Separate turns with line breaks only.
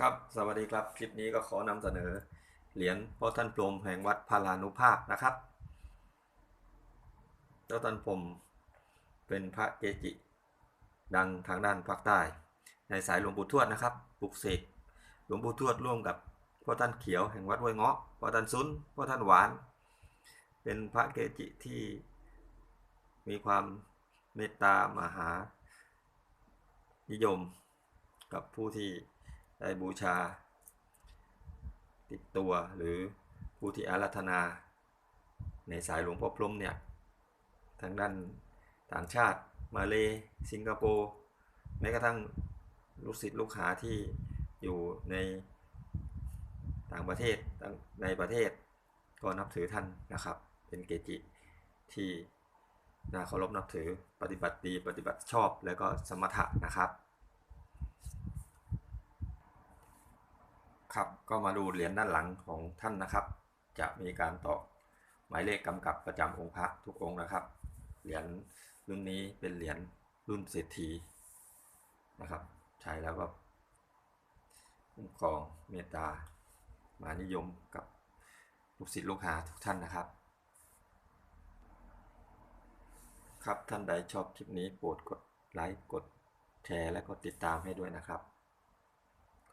ครับ สวัสดีครับ คลิปนี้ก็ขอนำเสนอ เหรียญพ่อท่านพรมแห่งวัดพารานุภาพนะครับเจ้าท่านพรมเป็นพระเกจิ ดังทางด้านภาคใต้ ในสายหลวงปู่ทวดนะครับปลุกเสกหลวงปู่ทวดร่วมกับพ่อท่านเขียวแห่งวัดห้วยเงาะพ่อท่านซุนพ่อท่านหวาน เป็นพระเกจิที่มีความเมตตามหานิยมกับผู้ที่ ได้บูชา ติดตัวหรือผู้ที่อาราธนา ในสายหลวงพ่อพรมเนี่ยทางด้านต่างชาติ มาเลสิงคโปร์แม้กระทั่งลูกศิษย์ลูกหาที่อยู่ในต่างประเทศในประเทศก็นับถือท่านนะครับ เป็นเกจิที่น่าเคารพนับถือปฏิบัติดีปฏิบัติชอบแล้วก็สมถะนะครับ ครับก็มาดูเหรียญด้านหลังของท่านนะครับ จะมีการตอกหมายเลขกำกับประจำองค์พระทุกองค์นะครับ เหรียญรุ่นนี้เป็นเหรียญรุ่นเศรษฐีนะครับ ใช้แล้วก็คุ้มครองเมตตามานิยมกับลูกศิษย์ลูกหาทุกท่านนะครับ ครับท่านใดชอบคลิปนี้โปรดกดไลค์กดแชร์และกดติดตามให้ด้วยนะครับ